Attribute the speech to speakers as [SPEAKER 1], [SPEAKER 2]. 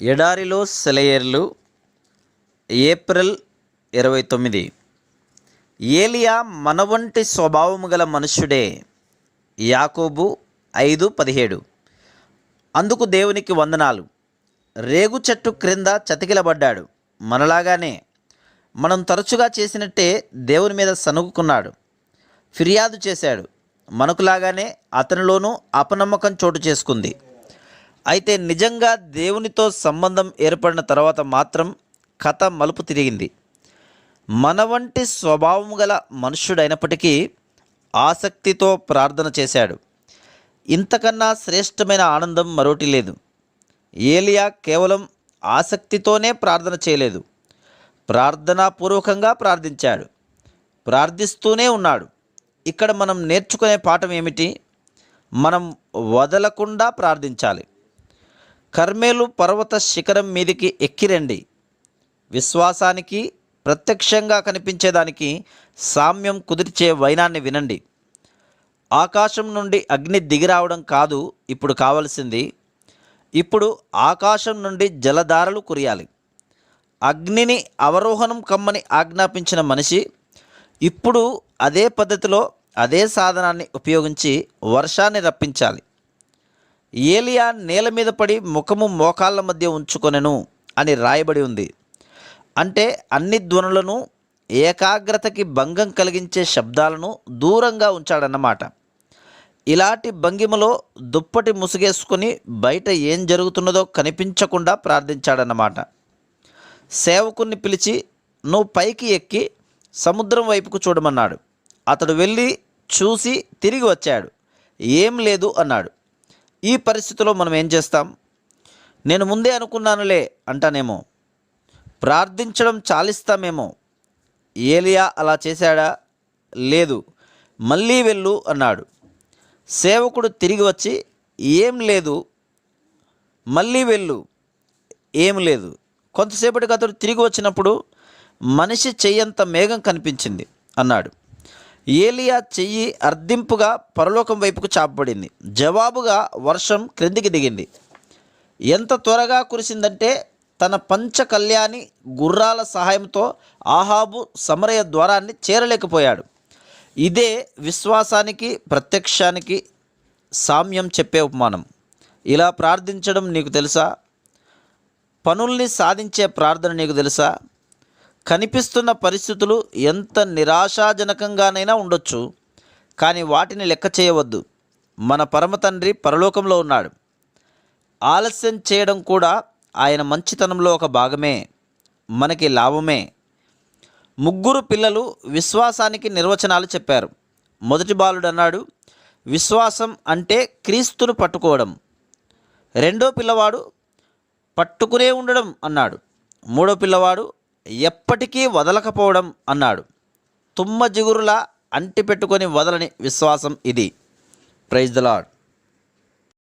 [SPEAKER 1] ఎడారిలో సెలయేర్లు ఏప్రిల్ ఇరవై తొమ్మిది. ఏలియా మనవంటి స్వభావము గల మనుష్యుడే. యాకోబు ఐదు పదిహేడు. అందుకు దేవునికి వందనాలు. రేగు చెట్టు క్రింద చతికిలబడ్డాడు. మనలాగానే మనం తరచుగా చేసినట్టే దేవుని మీద సనుగుకున్నాడు ఫిర్యాదు చేశాడు. మనకులాగానే అతనిలోనూ అపనమ్మకం చోటు చేసుకుంది. అయితే నిజంగా దేవునితో సంబంధం ఏర్పడిన తర్వాత మాత్రం కథ మలుపు తిరిగింది. మన వంటి స్వభావం గల మనుష్యుడైనప్పటికీ ఆసక్తితో ప్రార్థన చేశాడు. ఇంతకన్నా శ్రేష్టమైన ఆనందం మరోటి లేదు. ఏలియా కేవలం ఆసక్తితోనే ప్రార్థన చేయలేదు. ప్రార్థనాపూర్వకంగా ప్రార్థించాడు. ప్రార్థిస్తూనే ఉన్నాడు. ఇక్కడ మనం నేర్చుకునే పాఠం ఏమిటి? మనం వదలకుండా ప్రార్థించాలి. కర్మేలు పర్వత శిఖరం మీదికి ఎక్కిరండి. విశ్వాసానికి ప్రత్యక్షంగా కనిపించేదానికి సామ్యం కుదిర్చే వైనాన్ని వినండి. ఆకాశం నుండి అగ్ని దిగిరావడం కాదు ఇప్పుడు కావలసింది. ఇప్పుడు ఆకాశం నుండి జలధారలు కురియాలి. అగ్నిని అవరోహణం కమ్మని ఆజ్ఞాపించిన మనిషి ఇప్పుడు అదే పద్ధతిలో అదే సాధనాన్ని ఉపయోగించి వర్షాన్ని రప్పించాలి. ఏలియా నేల మీద పడి ముఖము మోకాళ్ళ మధ్య ఉంచుకొనెను అని రాయబడి ఉంది. అంటే అన్ని ధ్వనులను ఏకాగ్రతకి భంగం కలిగించే శబ్దాలను దూరంగా ఉంచాడన్నమాట. ఇలాంటి భంగిమలో దుప్పటి ముసుగేసుకుని బయట ఏం జరుగుతున్నదో కనిపించకుండా ప్రార్థించాడన్నమాట. సేవకుణ్ణి పిలిచి నువ్వు పైకి ఎక్కి సముద్రం వైపుకు చూడమన్నాడు. అతడు వెళ్ళి చూసి తిరిగి వచ్చాడు. ఏం లేదు అన్నాడు. ఈ పరిస్థితిలో మనం ఏం చేస్తాం? నేను ముందే అనుకున్నానులే అంటానేమో. ప్రార్థించడం చాలిస్తామేమో. ఏలియా అలా చేశాడా? లేదు. మళ్ళీ వెళ్ళు అన్నాడు. సేవకుడు తిరిగి వచ్చి ఏం లేదు. మళ్ళీ వెళ్ళు. ఏం లేదు. కొంతసేపటికి అతడు తిరిగి వచ్చినప్పుడు మనిషి చెయ్యంత మేఘం కనిపించింది అన్నాడు. ఏలియా చెయ్యి అర్ధింపుగా పరలోకం వైపుకు చాపబడింది. జవాబుగా వర్షం క్రిందికి దిగింది. ఎంత త్వరగా కురిసిందంటే తన పంచ కళ్యాణి గుర్రాల సహాయంతో ఆహాబు సమరయ ద్వారాన్ని చేరలేకపోయాడు. ఇదే విశ్వాసానికి ప్రత్యక్షానికి సామ్యం చెప్పే ఉపమానం. ఇలా ప్రార్థించడం నీకు తెలుసా? పనుల్ని సాధించే ప్రార్థన నీకు తెలుసా? కనిపిస్తున్న పరిస్థితులు ఎంత నిరాశాజనకంగానైనా ఉండొచ్చు కానీ వాటిని లెక్క చేయవద్దు. మన పరమ తండ్రి పరలోకంలో ఉన్నాడు. ఆలస్యం చేయడం కూడా ఆయన మంచితనంలో ఒక భాగమే మనకి లాభమే. ముగ్గురు పిల్లలు విశ్వాసానికి నిర్వచనాలు చెప్పారు. మొదటి బాలుడు అన్నాడు విశ్వాసం అంటే క్రీస్తును పట్టుకోవడం. రెండో పిల్లవాడు పట్టుకునే ఉండడం అన్నాడు. మూడో పిల్లవాడు ఎప్పటికీ వదలకపోవడం అన్నాడు. తుమ్మ జిగురులా అంటిపెట్టుకొని వదలని విశ్వాసం ఇది. Praise the lord